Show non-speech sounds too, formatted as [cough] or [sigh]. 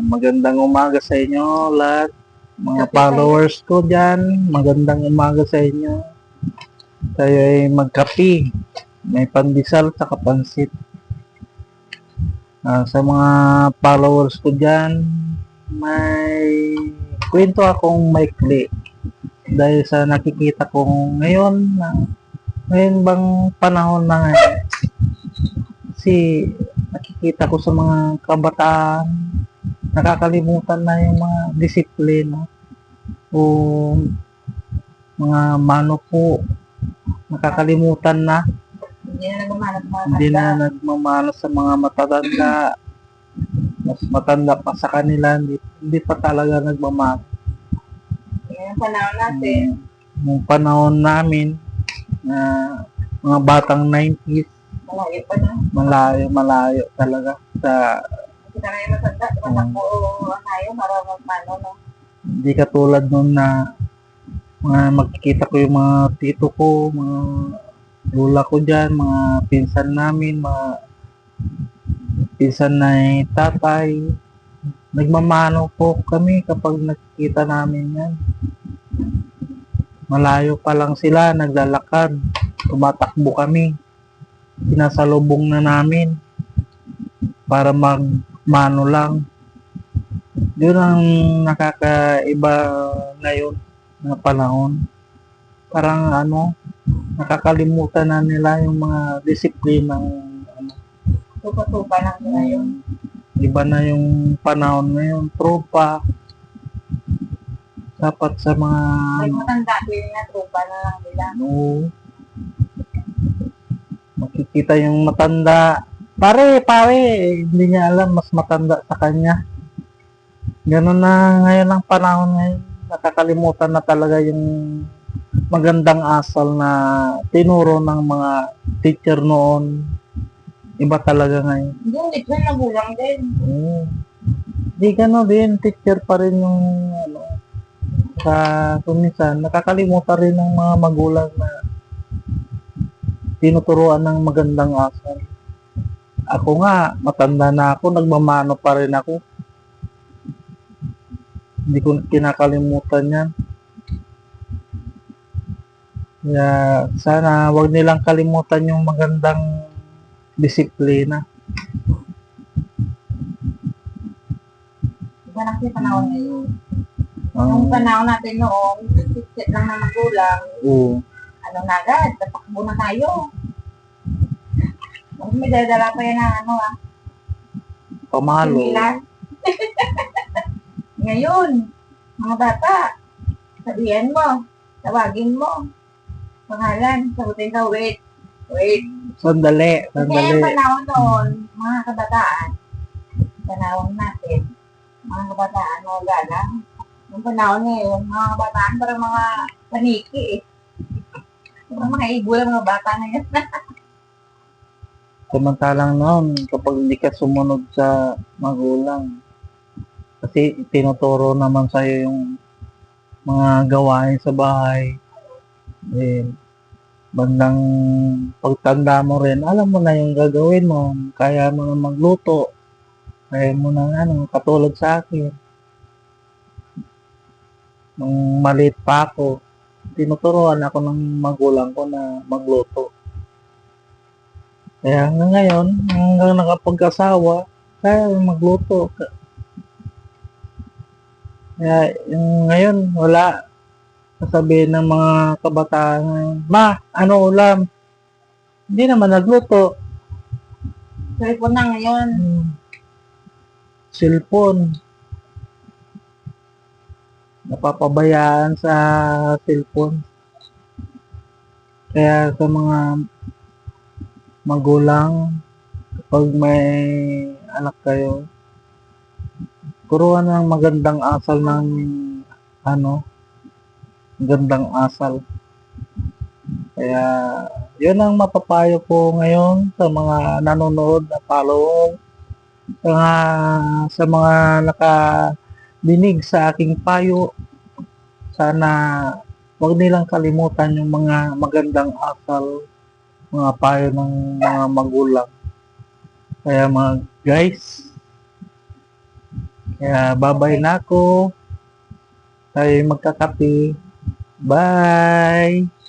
magandang umaga sa inyo lahat. Mga followers ko dyan, magandang umaga sa inyo. Tayo ay magkapi. May pandesal sa kapansit. Ah, sa mga followers ko dyan, may kwento akong maikli. Dahil sa nakikita kong ngayon, na, ngayon bang panahon na ngayon, kasi nakikita ko sa mga kabataan, nakakalimutan na yung mga disiplina o mga mano po, nakakalimutan na, Hindi na nagmamanap mga hindi na nagmamano sa mga matatanda, mas matanda pa sa kanila, hindi, hindi pa talaga nagmamano. Yan ang panahon natin. Nung panahon namin, na mga batang 90s, Malayo pa na. malayo, malayo talaga sa Hindi ka na yung matanda. Tumatakbo tayo para magmano. No? Hindi katulad nun na mga makikita ko yung mga tito ko, mga lula ko dyan, mga pinsan namin, mga pinsan na tatay. Nagmamano po kami kapag nakikita namin yan. Malayo pa lang sila, naglalakad, tumatakbo kami. Sinasalubong na namin para magmano lang. Yun ang nakakaiba ngayon na panahon. Parang ano, nakakalimutan na nila yung mga disiplinang ano, Tupa-tupa lang yun. iba na yung panahon ngayon, tropa. Dapat sa mga May ano, matanda din na trupa na lang nila. ano, makikita yung matanda. Pare, pare, hindi niya alam, mas matanda sa kanya. Ganun na ngayon ang panahon ngayon. Nakakalimutan na talaga yung magandang asal na tinuro ng mga teacher noon. Iba talaga ngayon. Hindi, hindi ko nagulang din. Oo. Di gano'n din, teacher pa rin yung ano, sa kumisan, nakakalimutan rin ng mga magulang na tinuturuan ng magandang asal. Ako nga, matanda na ako, nagmamano pa rin ako. Hindi ko kinakalimutan yan. Kaya sana wag nilang kalimutan yung magandang disiplina. Iba na kasi panahon ngayon. Ang, Nung panahon natin noon, sit lang na magulang. oo. Ano na agad, tatakbo na tayo. Mas may dala pa yan ng ano ah. Pamalo. Similar. [laughs] Ngayon, mga bata, sabihan mo, tawagin mo, pangalan, sagutin ka, wait, wait. Sandali, Kasi sandali. panahon noon, mga kabataan, panahon natin, mga kabataan, mga galang, yung panahon ngayon, mga kabataan, parang mga paniki eh. Parang mga ibula mga bata ngayon. [laughs] Samantalang noon, kapag hindi ka sumunod sa magulang, kasi tinuturo naman sa'yo yung mga gawain sa bahay, eh, bandang pagtanda mo rin, alam mo na yung gagawin mo, kaya mo na magluto, kaya mo na ano, katulad sa akin. Nung maliit pa ako, tinuturuan ako ng magulang ko na magluto. Kaya hanggang ngayon, hanggang nakapag-asawa, kaya magluto. Kaya yung ngayon, wala. Sasabihin ng mga kabataan ngayon, Ma, ano ulam? Hindi naman nagluto. Cellphone na ngayon. Hmm. Cellphone. Napapabayaan sa cellphone. Kaya sa mga magulang, kapag may anak kayo, turuan ng magandang asal ng ano, magandang asal. Kaya, yun ang mapapayo ko ngayon sa mga nanonood na follower, sa mga, sa mga nakadinig sa aking payo. Sana wag nilang kalimutan yung mga magandang asal, mga payo ng mga magulang. Kaya mga guys, Kaya babay na ako. Tayo magkakape. Bye!